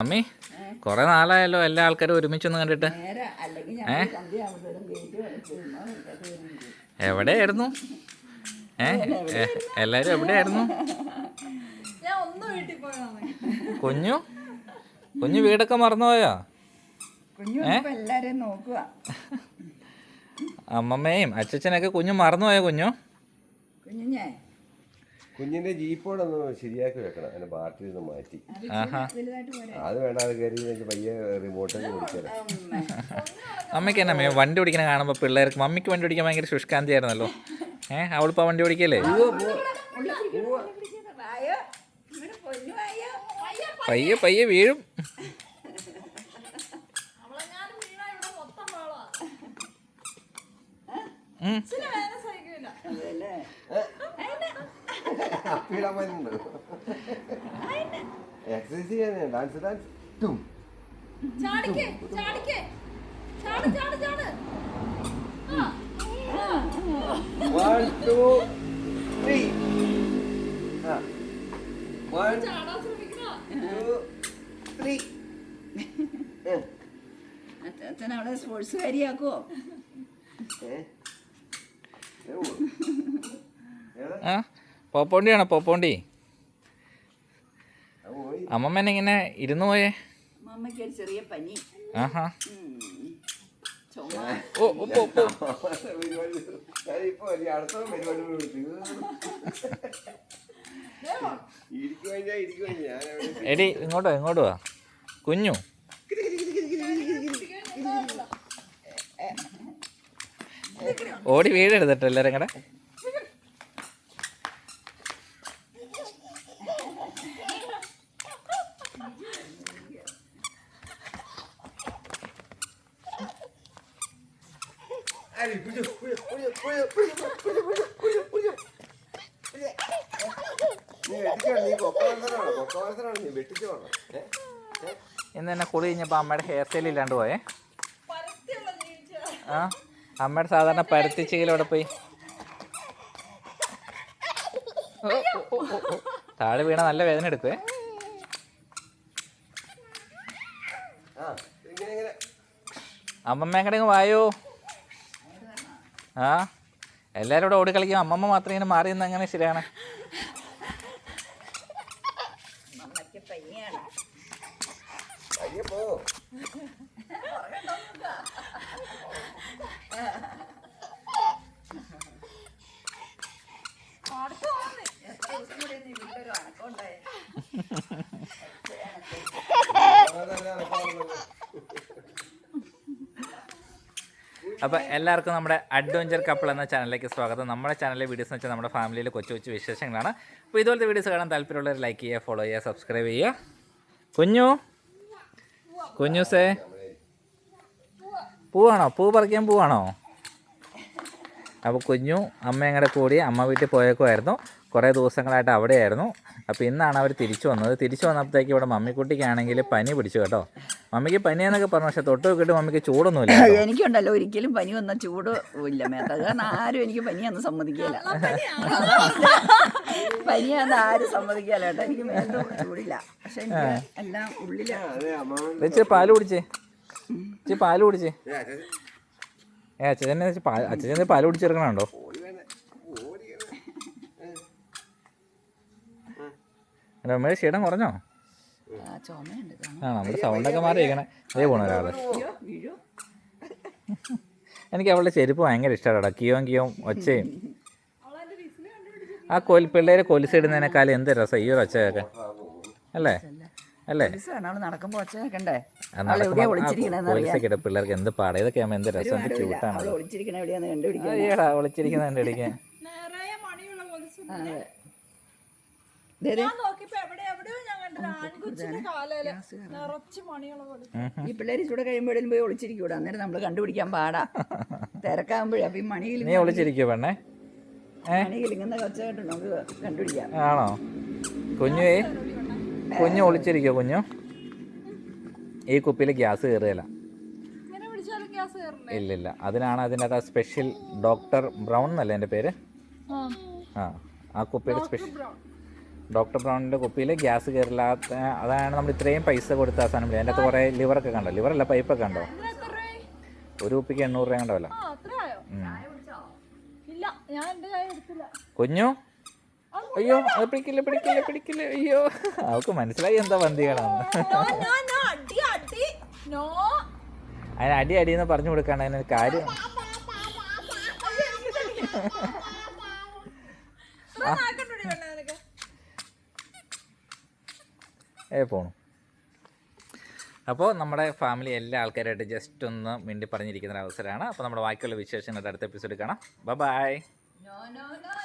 അമ്മി കുറെ നാളായല്ലോ എല്ലാ ആൾക്കാരും ഒരുമിച്ചൊന്ന് കണ്ടിട്ട്. ഏ? എവിടെയായിരുന്നു? ഏ എല്ലാരും എവിടെയായിരുന്നു? കുഞ്ഞു? കുഞ്ഞു വീടൊക്കെ മറന്നുപോയോ? അമ്മമ്മയും അച്ഛനൊക്കെ കുഞ്ഞു മറന്നുപോയോ കുഞ്ഞു? കുഞ്ഞു കുഞ്ഞിന്റെ ജീപ്പോടൊന്ന് ശരിയാക്കി വെക്കണം. അതിന്റെ ബാറ്ററി ഒന്ന് മാറ്റി. അത് വേണ്ട അത് കയറി എനിക്ക് പയ്യെ റിമോട്ടൊക്കെ പിടിച്ചത് അമ്മയ്ക്ക് എന്നാ വണ്ടി ഓടിക്കണ കാണുമ്പോൾ പിള്ളേർക്ക് മമ്മിക്ക് വണ്ടി ഓടിക്കാൻ ഭയങ്കര ശുഷ്കാന്തി ആയിരുന്നല്ലോ ഏ അവളിപ്പോ വണ്ടി ഓടിക്കല്ലേ? പയ്യെ പയ്യെ വീഴും. ഉം. കപ്പിയിടാൻ പോയിട്ടുണ്ട് എക്സസൈസ് ചെയ്യാനേ ഡാൻസ് ഡാൻസ് ടും. One two. Three one two three അച്ഛൻ അവളെ സ്പോർട്സ് കാര്യാക്കോ ഏ. പോപ്പോണ്ടിയാണോ? പോപ്പോണ്ടി. അമ്മമ്മനെ ഇങ്ങനെ ഇരുന്നു പോയേ. ചെറിയ പനി. ആഹാ. ഓ ഓ എടി ഇങ്ങോട്ടോ ഇങ്ങോട്ടോ വാ. കുഞ്ഞു. ഓടി വീട് എല്ലാവരും കൂടെ. ഞാൻ എവിടെ എടി ഇങ്ങോട്ടോ ഇങ്ങോട്ട് വാ കുഞ്ഞു ഓടി വീഴരുതട്ടോ എല്ലാരും കൂടെ ആരി, പിടിച്ചോ, പിടിച്ചോ, പിടിച്ചോ, പിടിച്ചോ, പിടിച്ചോ, പിടിച്ചോ, പിടിച്ചോ, പിടിച്ചോ. നീ വെട്ടിക്കണം നീ കൊക്ക മത്സരമാണോ കൊക്ക മത്സരമാണ് നീ വെട്ടിച്ചു വേണം? ഇന്ന് തന്നെ കുളി കഴിഞ്ഞപ്പോൾ അമ്മയുടെ ഹെയർ സ്റ്റൈൽ ഇല്ലാണ്ട് പോയേ. ആ അമ്മയുടെ സാധാരണ പരുത്തി അവിടെ പോയി. താഴെ വീണ നല്ല വേദന എടുക്കുവേ ആ ഇങ്ങനെ ഇങ്ങനെ അമ്മമ്മ എങ്ങടെ വായോ ആ? എല്ലാവരും കൂടെ ഓടി കളിക്കും. അമ്മമ്മ മാത്രം ഇങ്ങനെ മാറി നിന്ന് എങ്ങനെ ശരിയാണ്? പനിയാണ്. അയ്യോ പോ അപ്പോൾ എല്ലാവർക്കും നമ്മുടെ അഡ്വഞ്ചർ കപ്പിൾ എന്ന ചാനലിലേക്ക് സ്വാഗതം. നമ്മുടെ ചാനലിലെ വീഡിയോസ് വെച്ചാൽ നമ്മുടെ ഫാമിലിയിലെ കൊച്ചു കൊച്ചു വിശേഷങ്ങളാണ്. അപ്പോൾ ഇതുപോലത്തെ വീഡിയോസ് കാണാൻ താല്പര്യമുള്ളവർ ലൈക്ക് ചെയ്യുക ഫോളോ ചെയ്യുക സബ്സ്ക്രൈബ് ചെയ്യുക. കുഞ്ഞു? കുഞ്ഞു സേ. പൂവാണോ? പൂ പറിക്കാൻ പൂവാണോ? അപ്പോൾ കുഞ്ഞു അമ്മയും കൂടെ കൂടി അമ്മ വീട്ടിൽ പോയേക്കുമായിരുന്നു കുറേ ദിവസങ്ങളായിട്ട് അവിടെയായിരുന്നു. അപ്പോൾ ഇന്നാണ് അവർ തിരിച്ചു വന്നത്. തിരിച്ചു വന്നപ്പോഴത്തേക്ക് ഇവിടെ മമ്മിക്കുട്ടിക്കാണെങ്കിൽ പനി പിടിച്ചു കേട്ടോ. മമ്മിക്ക് പനിയെന്നൊക്കെ പറഞ്ഞു പക്ഷേ തൊട്ട് നോക്കിയിട്ട് മമ്മിക്ക് ചൂടൊന്നുമില്ല. എനിക്കുണ്ടല്ലോ ഒരിക്കലും പനി വന്ന ചൂട് ഇല്ല മേത്ത കാരണം ആരും എനിക്ക് പനിയൊന്നും സമ്മതിക്കില്ല പനിയാന്ന് ആരും സമ്മതിക്കില്ല കേട്ടോ. എനിക്ക് മേത്തോ ചൂടില്ല. പക്ഷെ എല്ലാം ഉള്ളിൽ അതെ അമ്മാവൻ ദേ ഇച്ചിരി പാൽ കുടിച്ചേ. ഇച്ചിരി പാൽ കുടിച്ചേ. ഏ, അച്ഛൻ. അച്ഛനെ പാൽ കുടിച്ചെടുക്കണുണ്ടോ? നമ്മൾ ക്ഷീണം കുറഞ്ഞോ? ആ നമ്മുടെ സൗണ്ടൊക്കെ മാറിയിരിക്കണേ. പോണ ഒരാൾ. എനിക്ക് അവളുടെ ചെരുപ്പ് ഭയങ്കര ഇഷ്ടമാണ് കിയോം കിയോം ഒച്ചയും. ആ കൊൽ പിള്ളേരെ കൊലിസിടുന്നതിനേക്കാളും എന്ത് രസം ഈ ഒരു ഒച്ച കേൾക്കാൻ അല്ലേ? അല്ലേ നടക്കുമ്പോൾ ഒച്ച കേൾക്കണ്ടേ പിള്ളേർക്ക് എന്ത് പാടാ? ഇതൊക്കെ എന്ത് രസം? എന്ത് ക്യൂട്ടാണ് കണ്ടുപിടിക്കാൻ ഒളിച്ചിരിക്കുന്ന കണ്ടുപിടിക്കാൻ ഈ പിള്ളേര് ചൂടെ കഴിയുമ്പോഴേലും പോയി ഒളിച്ചിരിക്കൂടാ. അന്നേരം നമ്മൾ കണ്ടുപിടിക്കാൻ പാടാ. തിരക്കാകുമ്പോഴേ. അപ്പൊ ഈ മണിയിൽ നീ ഒളിച്ചിരിക്കോ പെണ്ണേ? മണിയിൽ ഇങ്ങനെ കൊച്ചായിട്ട് നമുക്ക് കണ്ടുപിടിക്കാം. ആണോ? കുഞ്ഞുവേ കുഞ്ഞു ഒളിച്ചിരിക്കോ കുഞ്ഞു? ഈ കുപ്പിയിൽ ഗ്യാസ് കയറുകയില്ല. ഇല്ല ഇല്ല അതിനാണ് അതിന്റെ അകത്ത് സ്പെഷ്യൽ ഡോക്ടർ ബ്രൗൺ എന്നല്ലേ എന്റെ പേര്? ആ. ആ. കുപ്പിയുടെ സ്പെഷ്യൽ ബ്രൗൺ. ഡോക്ടർ ബ്രൗണിന്റെ കുപ്പിയിൽ ഗ്യാസ് കയറില്ലാത്ത അതാണ് നമ്മൾ ഇത്രയും പൈസ കൊടുത്ത ആ സാധനം അതിന്റെ അകത്ത് കുറേ ലിവറൊക്കെ കണ്ടോ ലിവറല്ല പൈപ്പൊക്കെ കണ്ടോ? ഒരു കുപ്പിക്ക് എണ്ണൂറ് രൂപ കണ്ടോ ആ കുഞ്ഞു അയ്യോ അത് പിടിക്കില്ല പിടിക്കില്ല പിടിക്കില്ല അയ്യോ അവൾക്ക് മനസ്സിലായി എന്താ വന്തികളാണ് നോ നോ നോ അടി അടി എന്ന് അതിന് പറഞ്ഞു കൊടുക്കാണ് അതിന് കാര്യം നാക്കണ്ടോടി വേണ്ട നിനക്ക് ഏ പോണു. അപ്പോൾ നമ്മുടെ ഫാമിലി എല്ലാ ആൾക്കാരായിട്ട് ജസ്റ്റ് ഒന്ന് മിണ്ടി പറഞ്ഞിരിക്കുന്ന ഒരു അവസരമാണ്. അപ്പോൾ നമ്മുടെ ബാക്കിയുള്ള വിശേഷങ്ങളുടെ അടുത്ത എപ്പിസോഡ് കാണാം. By no no no